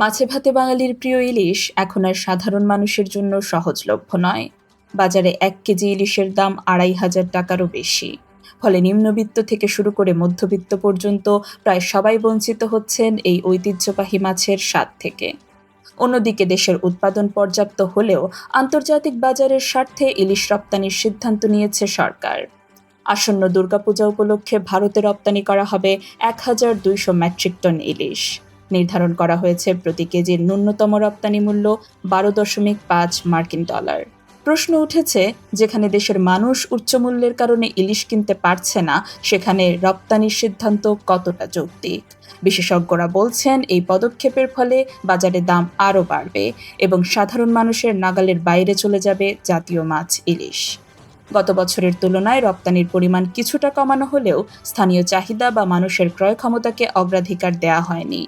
মাছে ভাতে বাঙালির প্রিয় ইলিশ এখন আর সাধারণ মানুষের জন্য সহজলভ্য নয়। বাজারে এক কেজি ইলিশের দাম আড়াই হাজার টাকারও বেশি। ফলে নিম্নবিত্ত থেকে শুরু করে মধ্যবিত্ত পর্যন্ত প্রায় সবাই বঞ্চিত হচ্ছেন এই ঐতিহ্যবাহী মাছের স্বাদ থেকে। অন্যদিকে দেশের উৎপাদন পর্যাপ্ত হলেও আন্তর্জাতিক বাজারের স্বার্থে ইলিশ রপ্তানির সিদ্ধান্ত নিয়েছে সরকার। আসন্ন দুর্গাপূজা উপলক্ষে ভারতে রপ্তানি করা হবে এক হাজার দুইশো মেট্রিক টন ইলিশ। নির্ধারণ করা হয়েছে প্রতি কেজির ন্যূনতম রপ্তানি মূল্য বারো দশমিক পাঁচ মার্কিন ডলার। প্রশ্ন উঠেছে, যেখানে দেশের মানুষ উচ্চ মূল্যের কারণে ইলিশ কিনতে পারছে না, সেখানে রপ্তানির সিদ্ধান্ত কতটা যৌক্তিক? বিশেষজ্ঞরা বলছেন, এই পদক্ষেপের ফলে বাজারে দাম আরও বাড়বে এবং সাধারণ মানুষের নাগালের বাইরে চলে যাবে জাতীয় মাছ ইলিশ। গত বছরের তুলনায় রপ্তানির পরিমাণ কিছুটা কমানো হলেও স্থানীয় চাহিদা বা মানুষের ক্রয় ক্ষমতাকে অগ্রাধিকার দেওয়া হয়নি।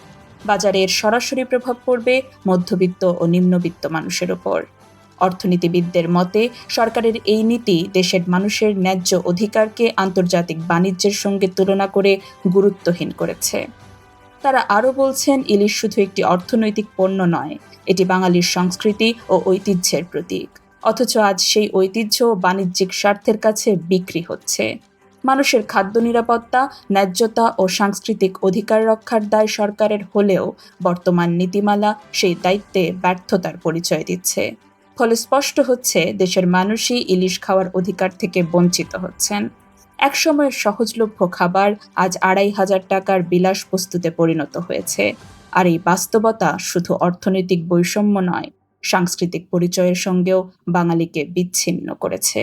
বাজারে এর সরাসরি প্রভাব পড়বে মধ্যবিত্ত ও নিম্নবিত্ত মানুষের ওপর অর্থনীতিবিদদের মতে, সরকারের এই নীতি দেশের মানুষের ন্যায্য অধিকারকে আন্তর্জাতিক বাণিজ্যের সঙ্গে তুলনা করে গুরুত্বহীন করেছে। তারা আরও বলছেন, ইলিশ শুধু একটি অর্থনৈতিক পণ্য নয়, এটি বাঙালির সংস্কৃতি ও ঐতিহ্যের প্রতীক। অথচ আজ সেই ঐতিহ্য বাণিজ্যিক স্বার্থের কাছে বিক্রি হচ্ছে। মানুষের খাদ্য নিরাপত্তা, ন্যায্যতা ও সাংস্কৃতিক অধিকার রক্ষার দায় সরকারের হলেও বর্তমান নীতিমালা সেই দায়িত্বে ব্যর্থতার পরিচয় দিচ্ছে। ফলে স্পষ্ট হচ্ছে দেশের মানুষই ইলিশ খাওয়ার অধিকার থেকে বঞ্চিত হচ্ছেন। একসময়ের সহজলভ্য খাবার আজ আড়াই হাজার টাকার বিলাস বস্তুতে পরিণত হয়েছে। আর এই বাস্তবতা শুধু অর্থনৈতিক বৈষম্য নয়, সাংস্কৃতিক পরিচয়ের সঙ্গেও বাঙালিকে বিচ্ছিন্ন করেছে।